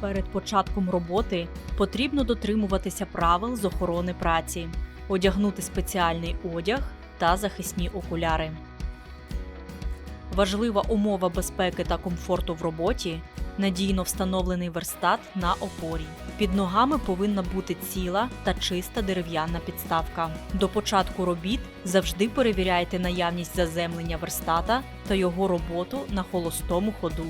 Перед початком роботи потрібно дотримуватися правил з охорони праці, одягнути спеціальний одяг та захисні окуляри. Важлива умова безпеки та комфорту в роботі надійно встановлений верстат на опорі. Під ногами повинна бути ціла та чиста дерев'яна підставка. До початку робіт завжди перевіряйте наявність заземлення верстата та його роботу на холостому ходу.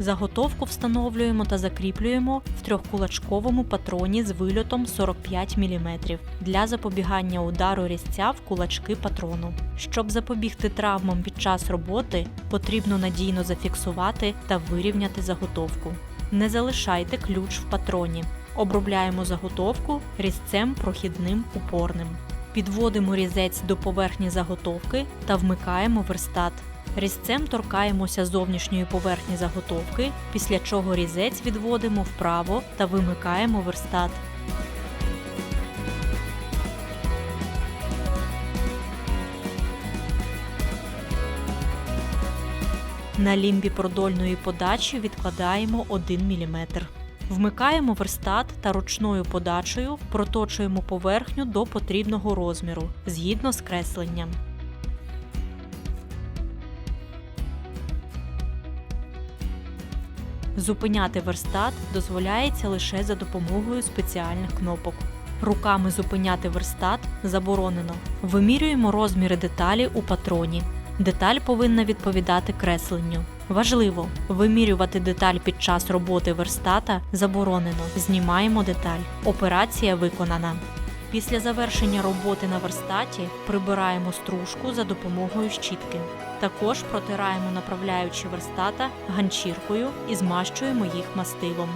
Заготовку встановлюємо та закріплюємо в трьохкулачковому патроні з вильотом 45 мм для запобігання удару різця в кулачки патрону. Щоб запобігти травмам під час роботи, потрібно надійно зафіксувати та вирівняти заготовку. Не залишайте ключ в патроні. Обробляємо заготовку різцем прохідним упорним. Підводимо різець до поверхні заготовки та вмикаємо верстат. Різцем торкаємося зовнішньої поверхні заготовки, після чого різець відводимо вправо та вимикаємо верстат. На лімбі продольної подачі відкладаємо 1 мм. Вмикаємо верстат та ручною подачею проточуємо поверхню до потрібного розміру згідно з кресленням. Зупиняти верстат дозволяється лише за допомогою спеціальних кнопок. Руками зупиняти верстат заборонено. Вимірюємо розміри деталі у патроні. Деталь повинна відповідати кресленню. Важливо, вимірювати деталь під час роботи верстата заборонено. Знімаємо деталь. Операція виконана. Після завершення роботи на верстаті прибираємо стружку за допомогою щітки. Також протираємо направляючі верстата ганчіркою і змащуємо їх мастилом.